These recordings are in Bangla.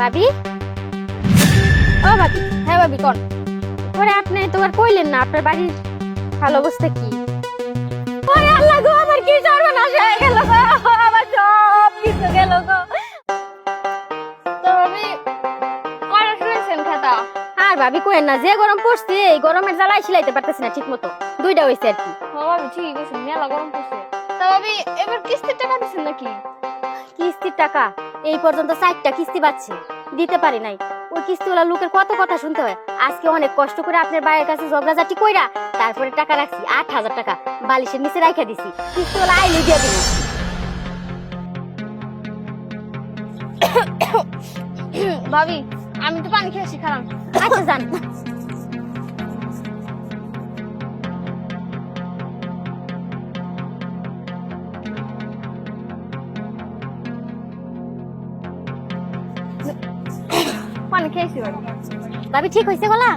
ভাবি? ও ভাবি হ্যাঁ ভাবি কোন। পরে আপনি তো আর কইলেন না আপনার বাড়ির ভালো অবস্থা কি? ওরে আল্লাহ গো আমার কি সর্বনাশ হয়ে গেল গো আমার সব কিছু গেল গো। তো ভাবি কয়টা শুনেছেন খাতা? আর ভাবি কোয়েন না যে গরম পড়ছে এই গরমের জ্বালায় সিলাইতে পারতেছি না ঠিক মতো দুইটা হয়েছে আর কি। ভাবি ঠিক আছে মেলা গরম পড়ছে। তা ভাবি এবার কিস্তির টাকা দিচ্ছেন নাকি? কিস্তির টাকা? এই পর্যন্ত চারটা কিস্তি পাচ্ছি। দিতে পারি নাই। ওই কিস্তিওয়ালা লোকের কত কথা শুনতে হয়। আজকে অনেক কষ্ট করে আপনার বাইরের কাছে ঝগড়াঝাটি কইরা তারপরে টাকা রাখছি আট হাজার টাকা। বালিশের নিচে রাখা দিছি। কিস্তিওয়ালা আইলে দিয়ে দিন ভাবি, আমি তো পানি খেয়েছি খারাপ। আচ্ছা যান। পানি খেয়েছি ভাবি ভাবি ঠিক হয়েছে গলা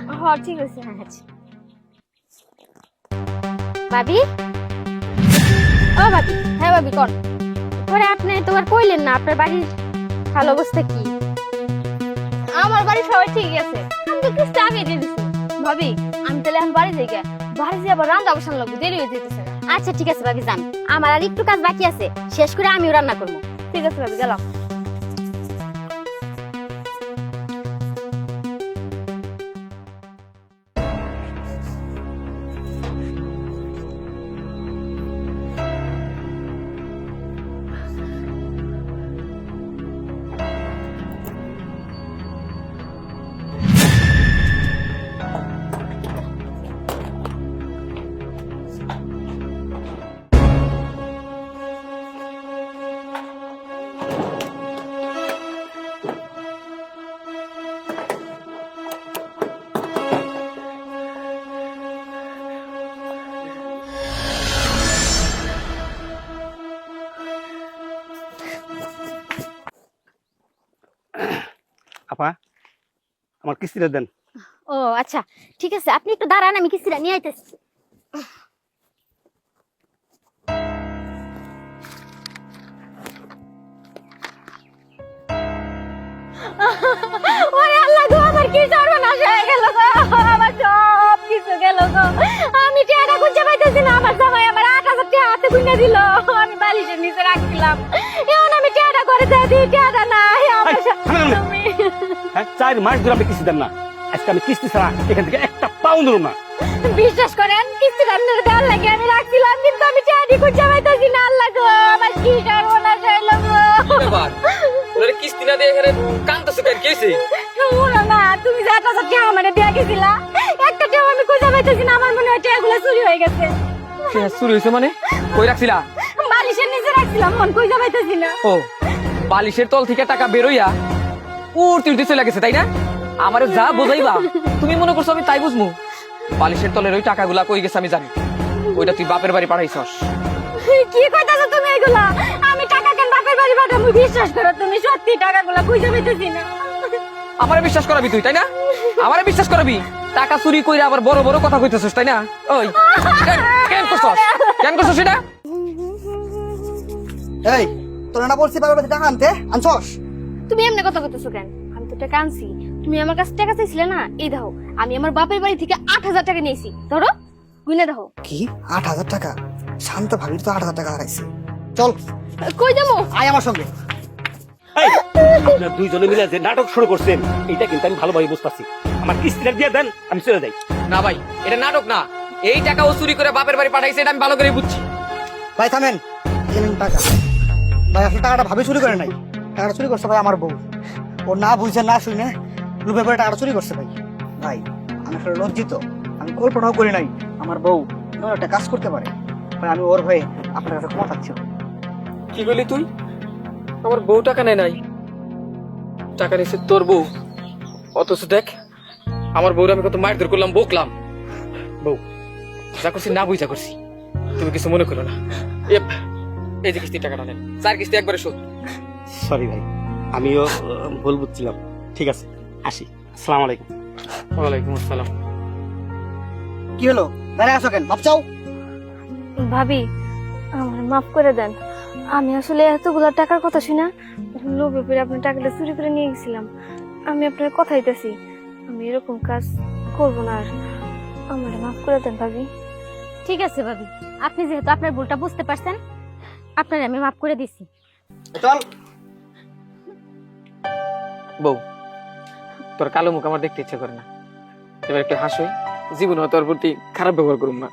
ঠিক আছে হ্যাঁ আচ্ছা ভাবি ও ভাবি হ্যাঁ ভাবি কোন। পরে আপনি তো আর কইলেন না আপনার বাড়ির ভালো অবস্থা কি? আমার বাড়ি সবাই ঠিক আছে। আমি তো দিয়ে দিছি। ভাবি আমি তাহলে এখন বাড়ি গা। বাড়ি যেয়ে আবার রান্না বসান লাগবে দেরি হয়ে যেতেছে আচ্ছা ঠিক আছে ভাবি যান। আমার আর একটু কাজ বাকি আছে। শেষ করে আমিও রান্না করব। ঠিক আছে ভাবি গেলাম। আপা, আমার কিস্তিটা দেন। ও আচ্ছা ঠিক আছে, আপনি একটু দাঁড়ান, আমি কিস্তিটা নিয়ে আইতেছি। ওরে আল্লাহ গো, আমার কি হয়ে গেল গো, আমার সব কিছু গেল গো। আমি টাকা খুঁজে পাইতেছি না, আমার জামাই আমার আট হাজার টাকা হাতে দিল। আমি বালিশের নিচে রাখছিলাম এখন আমি টাকা করে দিয়ে দিই টাকা নাই হ্যাঁ চার মাস ধরে আপনি কিস্তি দেন না। আজকে আমি কিস্তি ছাড়া এখান থেকে একটা পাউন্ড না। বিশ্বাস করেন কিস্তি রান্নার দেওয়ার লাগে আমি রাখছিলাম কিন্তু আমি চাকরি খুঁজে পাইতেছি না আল্লাহ গো আমার কি সর্বনাশ হইল গো। ব্যাপার? কিস্তি না দিয়ে এখানে কান্দতেছে কেন? কেছে শুনো না তুমি যে হাজার টাকা আমার দেওয়া গেছিলা। একটা টাকা আমি খুঁজে পাইতেছি না আমার মনে হয় টাকাগুলো চুরি হয়ে গেছে। চুরি হয়েছে মানে? কই রাখছিলা? বালিশের নিচে রাখছিলাম মন খুঁজে পাইতেছি না। ও বালিশের তল থেকে টাকা বেরোইয়া উড়তে উড়তে চলে গেছে তাই না? আমারে যা বোঝাইবা তুমি মনে করছ আমি তাই বুঝমু? বালিশের তলের ওই টাকাগুলা কই গেছে আমি জানি। ওইটা তুই বাপের বাড়ি পাঠাইছস। কি কইতাছো তুমি এগুলা? আমি টাকা কেন বাপের বাড়ি পাঠাবো? বিশ্বাস করো তুমি সত্যি টাকাগুলো খুঁজে পাইতেছি না। আমারে বিশ্বাস করাবি তুই তাই না? আমারে বিশ্বাস করাবি? টাকা চুরি কইরা আবার বড় বড় কথা কইতেছস তাই না? ওই কেন- করছস? কেন করছস সেটা এই তোরা না বলছি বাবার কাছে টাকা আনতে? আনছস? তুমি এমনি কথা বলতেছো কেন? আমি তো টাকা আনছি। তুমি আমার কাছে টাকা চাইছিলে না? এই দাও আমি আমার বাপের বাড়ি থেকে আট হাজার টাকা নিয়েছি। ধরো গুনে দাও কি? আট হাজার টাকা? শান্ত ভাবির তো আট হাজার টাকা হারাইছে। চল। কই যাব? আয় আমার সঙ্গে। আপনার দুইজনে মিলে যে নাটক শুরু করছেন এটা কিন্তু আমি ভালোভাবে বুঝতে পারছি আমার কিস্তিটা দিয়ে দেন আমি চলে যাই। না ভাই এটা নাটক না। এই টাকা ও চুরি করে বাপের বাড়ি পাঠাইছে এটা আমি ভালো করে বুঝছি। ভাই থামেন। এই নিন টাকা। ভাই আসলে টাকাটা ভাবি চুরি করে নাই। টাকাটা চুরি করছে ভাই আমার বউ। ও না বুঝছে না শুনে লুপে পরে টাকাটা চুরি করছে ভাই। ভাই, আমি আসলে লজ্জিত। আমি কল্পনাও করি নাই আমার বউ একটা কাজ করতে পারে। ভাই, আমি ওর হয়ে আপনার কাছে ক্ষমা চাচ্ছি। কি বলি তুই? আমার বউ টাকা নেয় নাই। টাকা নিছে তোর বউ। অথচ দেখ, আমার বউরে আমি কত মারধর করলাম, বকলাম। বউ, যা করছি না বুঝা করছি। তুমি কিছু মনে করো না। এই যে কিস্তি টাকাটা নেন। চার কিস্তি একবারে শোধ। সরি ভাই আমিও ভুল বুঝছিলাম। ঠিক আছে আসি। আসসালামু আলাইকুম। ওয়ালাইকুম আসসালাম। কি হলো? দাঁড়ায় আসো কেন? ভাব চাও? ভাবি আমার মাফ করে দেন। আমি আসলে এতগুলা টাকার কথা শুনা লোভে পড়ে আপনার টাকাটা চুরি করে নিয়ে গেছিলাম। আমি আপনার কথা দিতেছি। আমি এরকম কাজ করব না আর। আমার মাফ করে দেন ভাবি। ঠিক আছে ভাবি আপনি যেহেতু আপনার ভুলটা বুঝতে পারছেন আপনার আমি মাফ করে দিছি। চল। বউ, তোর কালো মুখ আমার দেখতে ইচ্ছে করে না। এবার একটু হাসোই জীবনে তোর প্রতি খারাপ ব্যবহার করুম না।